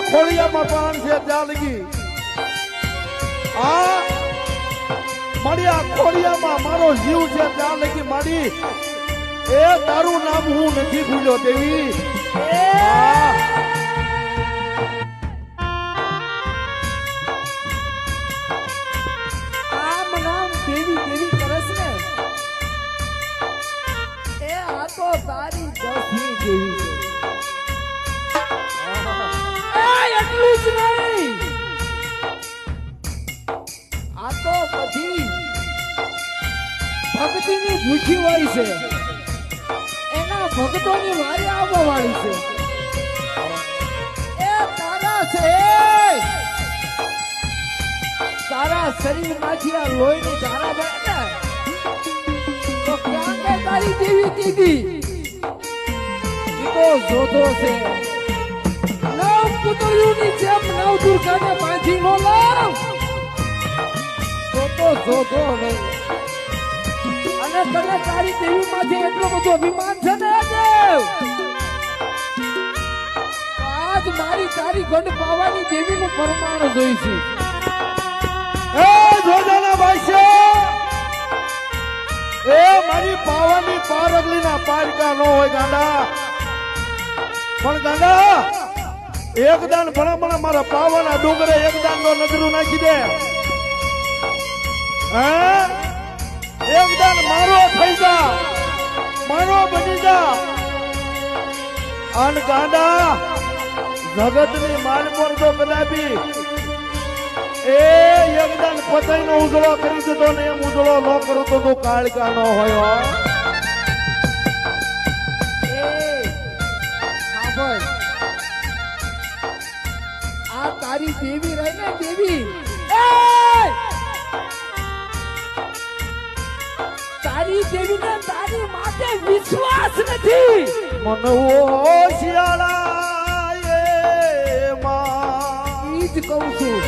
આ ખોળિયામાં પ્રાણ છે ત્યાં લગી આ મારી આ ખોડિયામાં મારો જીવ છે ત્યાં લગી મારી. એ તારું નામ હું નથી ભૂલ્યો દેવી. ભક્તિની વાળી છે. એના ભક્તોની વારી આવવા વાળી છે. એ તારા છે. તારા શરીરમાંથી આ લોહીની ધારા બને ને તો ક્યાં તારી દેવી કીધી? ઈ તો જોતો છે. નવ પુતળીઓની જેમ નવ દુર્ગાને બાંધી નો લાવ તો તો જોધો નહીં તને દેવી માંથી એટલો બધો અભિમાન છે ને, દેવ? આજ મારી તારી ગઢ પાવાની દેવીનું પરમાણ જોઈશું. એ જોજાના ભાઈ એ મારી પાવાની પારગલીના પારકા નો હોય, ગાંડા. પણ ગાંડા, એક દાન ભણા મારા પાવાના ડુંગરે એક દાન નો નજરું નાખી દે. હે? એક મારો થઈ જા. મારો બની જા. અન ગાંડા, જગતની માલપોર તો કદાપી એ એકદમ પતઈ નો ઉજળો કરી દીધો ને એમ ઉજળો ન કરું તો તું કાળકા નો હોય આ તારી દેવી રહી ને દેવી. નથી મને શિયાળા જ કહું છું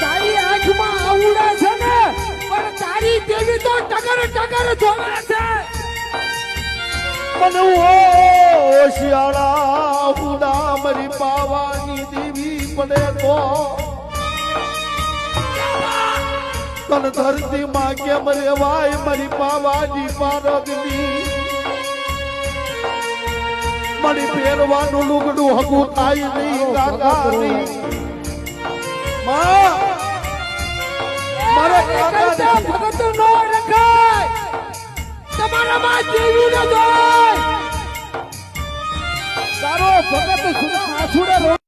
તારી આંખમાં આવડા છે ને પણ તારી દેવી તો ટગર ટગર જોવે છે. મને ઓ શિયાળા ઉડા મરી પાવાની દેવી પડે તો. તન ધરતી માં કેમ રેવાય મરી પાવાની પારગની મળી પહેરવાનું લુગડું હગું થાય નહીં કાકાની માં મારા કાકાની ભગત નો રખાય. તમારા માં દેવી ન જાય. તારો ભગત સુના આછુડે